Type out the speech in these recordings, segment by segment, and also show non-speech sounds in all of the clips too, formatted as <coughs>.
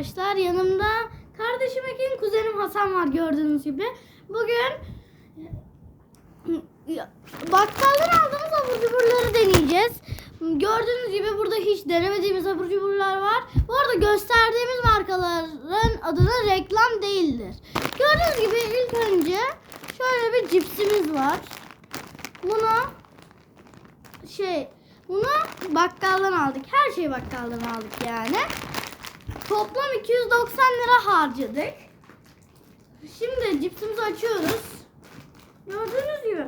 arkadaşlar. Yanımda kardeşim Ekin, kuzenim Hasan var gördüğünüz gibi. Bugün bakkaldan aldığımız abur cuburları deneyeceğiz. Gördüğünüz gibi burada hiç denemediğimiz abur cuburlar var. Bu arada gösterdiğimiz markaların adı da reklam değildir. Gördüğünüz gibi ilk önce şöyle bir cipsimiz var. Bunu şey bunu bakkaldan aldık. Her şeyi bakkaldan aldık yani. Toplam 290 lira harcadık. Şimdi cipsimizi açıyoruz. Gördüğünüz gibi.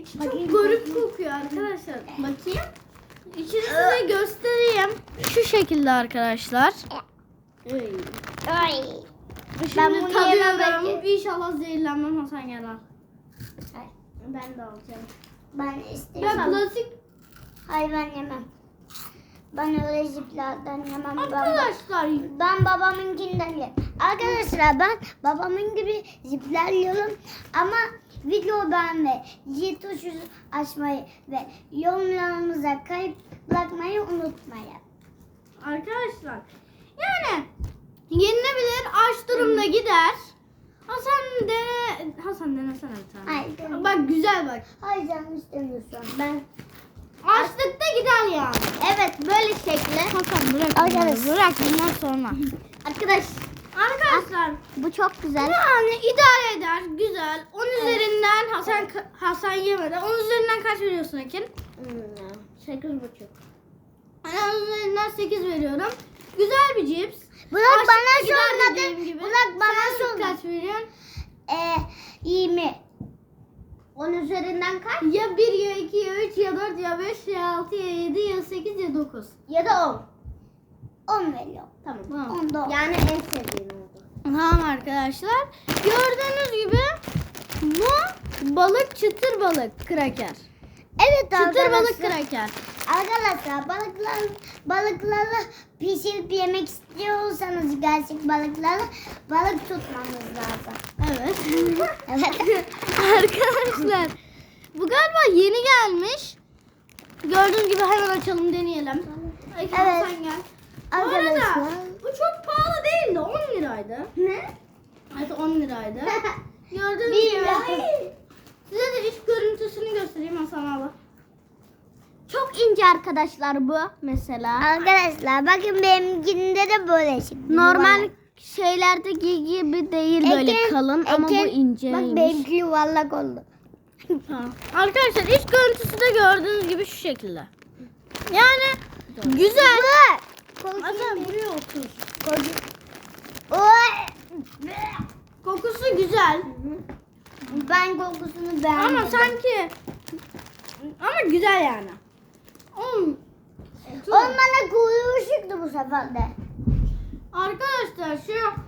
İçi çok garip kokuyor arkadaşlar. Bakayım. İçini size göstereyim. Şu şekilde arkadaşlar. Ay. Şimdi Ben bunu tadıyorum. yemem İnşallah zehirlenmem Hasan. Ay. Ben de alacağım. Ben Ben istemem. klasik Hayır ben yemem. Ben öyle ziplerden yemem. Arkadaşlar ben babamınkinden yerim. Arkadaşlar ben babamın gibi zipler yiyorum. Ama video beğenmeyi, zil tuşu açmayı ve yorumlarımıza kayıp bırakmayı unutmayın. Arkadaşlar yani yenilebilir aç durumda gider. Hasan dene Hasan denesene bir tane. Hayır. Bak güzel bak. Hayır canım istemiyorsun. Ben Açlıkta gider yani. Evet böyle şekli. Hasan bırak Arkadaş. bunları, bırak bundan sonra. Arkadaş Arkadaşlar bu çok güzel. yani idare eder güzel. 10 üzerinden Hasan Hasan yemedi. 10 üzerinden kaç veriyorsun Ekin? Sekiz buçuk. Ben 10 üzerinden 8 veriyorum. Güzel bir cips. Burak Açlıkta bana gider sormadı. dediğim gibi. Burak bana Sen kaç veriyorsun? Ee, 20. 10 üzerinden kaç? Ya 1 ya 2 ya 3 ya 4 ya 5 ya 6 ya 7 ya 8 ya 9. Ya da 10. 10 veriyorum. Tamam. Tamam. 10 da 10. Yani en sevdiğim oldu. Tamam arkadaşlar. Gördüğünüz gibi bu balık çıtır balık kraker. Evet Çıtır arkadaşlar. balık kraker. Arkadaşlar balıklar, balıkları pişirip yemek istiyorsanız gerçek balıkları balık tutmamız lazım. Evet. <laughs> Evet. arkadaşlar bu galiba yeni gelmiş. Gördüğünüz gibi hemen açalım deneyelim. Ay, Evet. Sen gel. Bu arada Arkadaşlar. bu çok pahalı değildi. 10 liraydı. ne? Evet 10 liraydı. <laughs> Gördüğünüz gibi. Size de iç görüntüsünü göstereyim Hasan abi. Çok ince arkadaşlar bu mesela. Arkadaşlar bakın benimkinde de böyle şimdi. Normal şeylerdeki gibi değil böyle Ekin- kalın ama bu inceymiş. Bak benimki yuvarlak oldu. Arkadaşlar iç görüntüsü de gördüğünüz gibi şu şekilde. Yani güzel. Hasan buraya otur. Kokusu güzel. Ben kokusunu beğenmedim. Ama sanki ama güzel yani. Hmm. Oğlum bana kuyruğu bu sefer de. Arkadaşlar şu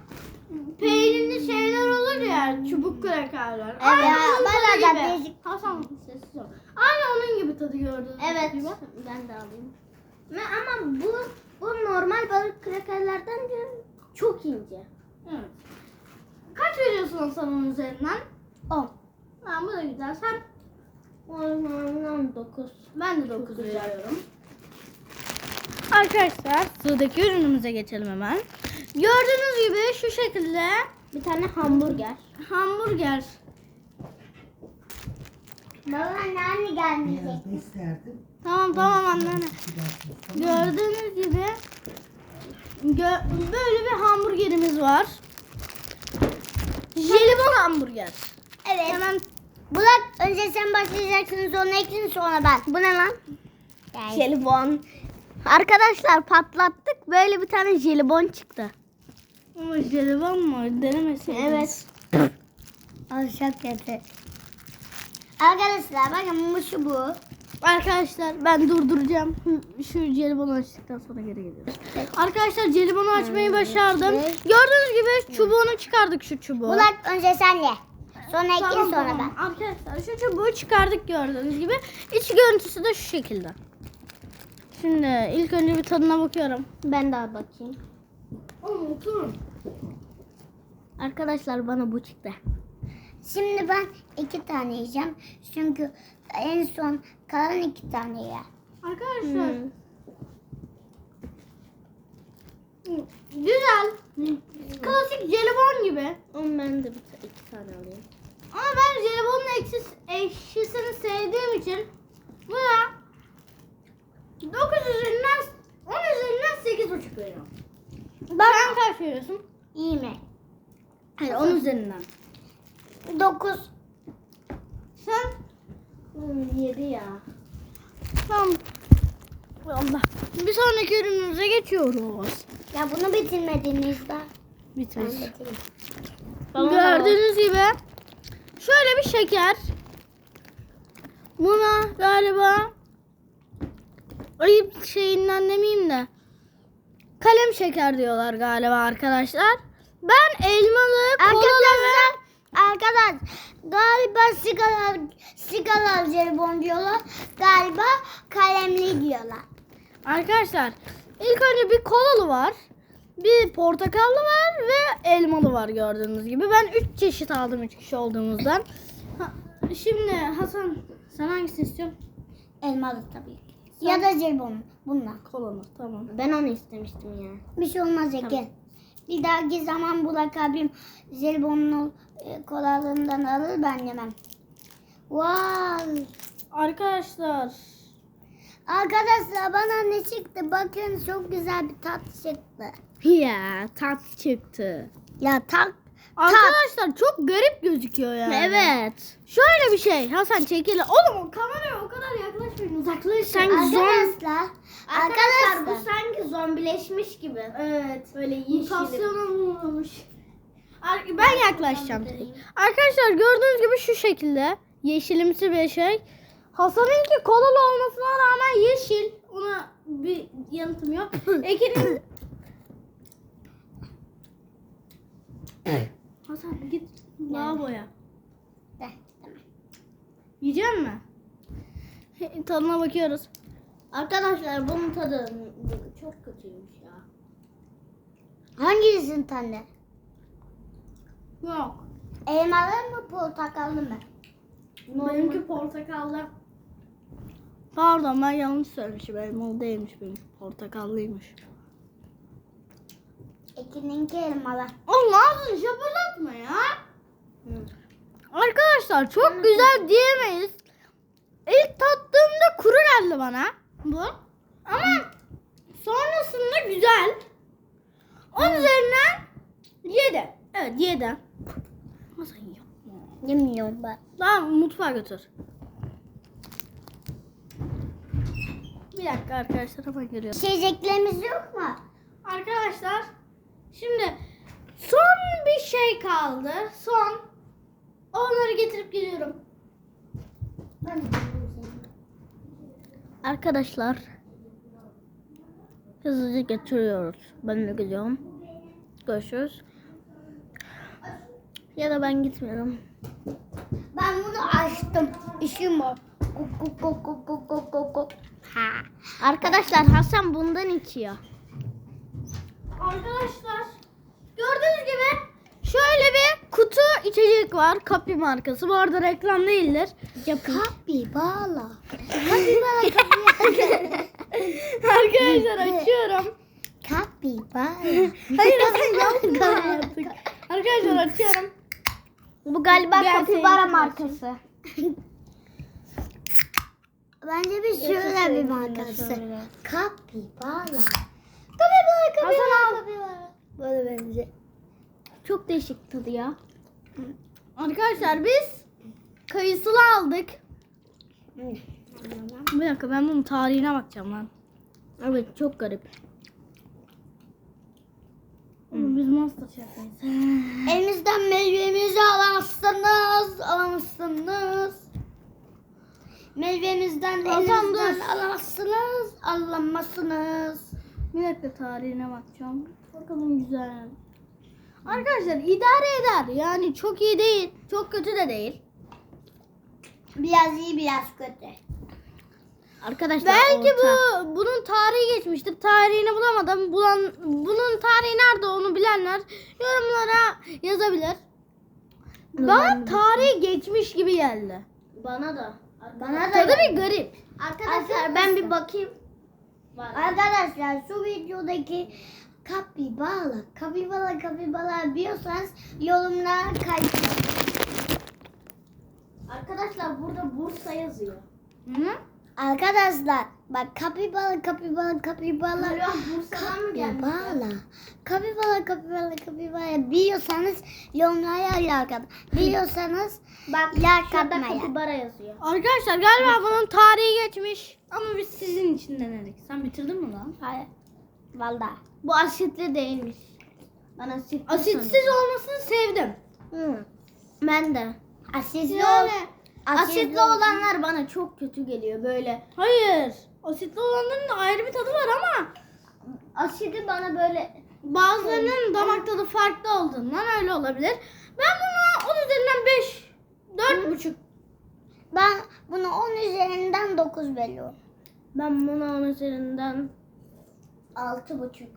peynirli şeyler olur ya çubuk krakerler. Evet, Aynı onun bana tadı gibi. değişik. Hasan sessiz ol. Aynı onun gibi tadı gördüğünüz Evet. gibi. Ben de alayım. Ve ama bu bu normal balık krakerlerden de çok ince. Evet. Kaç veriyorsun Hasan onun üzerinden? 10. Tamam bu da güzel. Sen 9. ben de 9 veriyorum. Arkadaşlar sıradaki ürünümüze geçelim hemen. Gördüğünüz gibi şu şekilde Bir tane hamburger. hamburger. Baba anne gelmeyecek. İsterdim? Tamam tamam anneanne. Gördüğünüz gibi gö- böyle bir hamburgerimiz var. Jelibon hamburger. Evet. Hemen Burak önce sen başlayacaksın sonra Ekin sonra ben. Bu ne lan? jelibon. Arkadaşlar patlattık. Böyle bir tane jelibon çıktı. Ama jelibon mu? Denemeseydiniz. Evet. <laughs> Alışak kötü. Arkadaşlar bakın bu şu bu. Arkadaşlar ben durduracağım. Şu jelibonu açtıktan sonra geri geliyoruz. Arkadaşlar jelibonu açmayı başardım. Gördüğünüz gibi çubuğunu çıkardık şu çubuğu. Burak önce sen ye. Sonra Tamam, sonra tamam. ben. Arkadaşlar şu çubuğu çıkardık gördüğünüz gibi. İç görüntüsü de şu şekilde. Şimdi ilk önce bir tadına bakıyorum. Ben daha bakayım. Oğlum oturun. Arkadaşlar bana bu çıktı. Şimdi ben iki tane yiyeceğim. Çünkü en son kalan iki tane yer. Arkadaşlar Güzel. Klasik jelibon gibi. Ama ben de bir iki tane alayım. Ama ben jelibonun ekşisi, ekşisini sevdiğim için buna 9 üzerinden 10 üzerinden 8,5 veriyorum. Sen kaç veriyorsun? İyi mi? Hayır 10 üzerinden. 9. Sen? Hmm, yedi ya. Tamam. Allah. Bir sonraki ürünümüze geçiyoruz. Ya bunu bitirmediniz daha. Bitir. bitireyim. Gördüğünüz gibi şöyle bir şeker. Buna galiba ayıp şeyinden demeyeyim de kalem şeker diyorlar galiba arkadaşlar. Ben elmalı, kolalı ve arkadaş galiba sigara sigara jelibon diyorlar. Galiba kalemli diyorlar. arkadaşlar ilk önce bir kolalı var. Bir portakallı var ve elmalı var gördüğünüz gibi. Ben 3 çeşit aldım 3 kişi olduğumuzdan. Ha, şimdi Hasan sen hangisini istiyorsun? Elmalı tabii. Ya da jelibon. Bunlar. Kolalı tamam. Ben onu istemiştim ya. Bir şey olmaz ya gel. Bir dahaki zaman Burak abim jelibonlu e, kolalığından alır ben yemem. Vay. Arkadaşlar Arkadaşlar bana ne çıktı? Bakın çok güzel bir tat çıktı. ya tat çıktı. Ya tat. Arkadaşlar çok garip gözüküyor yani. Evet. Şöyle bir şey. Hasan çekil. Oğlum o kameraya o kadar yaklaşmayın. Uzaklaşın. Sanki Arkadaşlar. Arkadaşlar bu sanki zombileşmiş gibi. Evet. Böyle yeşil. Mutasyona mı uğramış? Ar- Ben yaklaşacağım. Arkadaşlar gördüğünüz gibi şu şekilde yeşilimsi bir şey. Hasan'ınki kolalı olmasına rağmen yeşil. Ona bir yanıtım yok. <coughs> Ekin'in... Hasan git lavaboya. De, tamam. Yiyecek mi? <laughs> Tadına bakıyoruz. Arkadaşlar bunun tadı çok kötüymüş ya. Hangisinin tadı? Yok. Elmalı mı portakallı mı? Benimki portakallı. Pardon ben yanlış söylemişim. Elmalı değilmiş benim. Portakallıymış. Ekininki elmalı. Oğlum ağzını şapırdatma ya. Arkadaşlar çok güzel diyemeyiz. İlk tattığımda kuru geldi bana bu. Ama sonrasında güzel. 10 üzerinden 7. Evet 7. Nasıl yiyor? Yemiyorum ben. Tamam mutfağa götür. Bir dakika arkadaşlar hemen geliyorum. İçeceklerimiz yok mu? Arkadaşlar şimdi son bir şey kaldı. Son. Onları getirip geliyorum. Arkadaşlar hızlıca getiriyoruz. Ben de gidiyorum. Görüşürüz. Ya da ben gitmiyorum. Ben bunu açtım. İşim var. Kuk kuk kuk kuk kuk kuk kuk. Ha. Arkadaşlar Hasan bundan içiyor. Arkadaşlar gördüğünüz gibi şöyle bir kutu içecek var. Kapi markası. Bu arada reklam değildir. Kapibala. Kapibala kapibala. <laughs> Arkadaşlar açıyorum. Kapibala. Hayır sen yapma artık. Arkadaşlar açıyorum. Bu galiba Ben kapibara markası. Bence bir şöyle bir markası. Şöyle. Kapibala. Kapibara kapibara, kapibara. Böyle bence. Çok değişik tadı ya. Arkadaşlar biz kayısılı aldık. Bir dakika ben bunun tarihine bakacağım lan. Evet çok garip. Oğlum Biz Masterchef'teyiz. <sighs> Elimizden meyvemizi alamazsınız. Alamazsınız. Meyvemizden Hasan, elinizden dur. alamazsınız. Alamazsınız. Bir dakika tarihine bakacağım. Bakalım güzel. Arkadaşlar idare eder. Yani çok iyi değil. Çok kötü de değil. Biraz iyi biraz kötü. Arkadaşlar Belki orta. bu bunun tarihi geçmiştir. Tarihini bulamadım. Bulan bunun tarihi nerede onu bilenler yorumlara yazabilir. Bana tarihi geçmiş gibi geldi. Bana da. Bana da Tadı bir garip. Arkadaşlar ben bir bakayım. Arkadaşlar şu videodaki Kapibala. Kapibala kapibala biliyorsanız yorumlara kaydedin. Arkadaşlar burada Bursa yazıyor. Hı? Arkadaşlar bak kapibala kapibala kapibala. Kapibala. Kapibala kapibala kapibala biliyorsanız yorumlara yazın. Biliyorsanız <laughs> Bak Yer şurada katmaya. kapibara yazıyor. Arkadaşlar galiba bunun tarihi geçmiş. Ama biz sizin için denedik. Sen bitirdin mi lan? hayır. Valla. Bu asitli değilmiş. Ben asitli Asitsiz sandım. olmasını sevdim. Hı. Ben de. Asitli Yani ol. asitli olanlar bana çok kötü geliyor böyle. Hayır. Asitli olanların da ayrı bir tadı var ama Asidi bana böyle bazılarının damak tadı farklı olduğundan öyle olabilir. Ben buna 10 üzerinden 5, 4 buçuk. Ben bunu 10 üzerinden 9 veriyorum. ben buna onun üzerinden altı buçuk.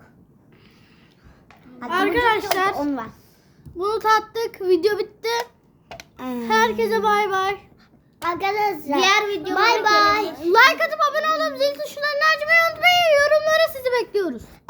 Hatta Arkadaşlar- 10 var. Bunu tattık. Video bitti. Herkese bay bay. Arkadaşlar. Diğer videolara Bay bay. gelelim. Like atıp abone olup zil tuşlarını açmayı unutmayın. Yorumlara sizi bekliyoruz.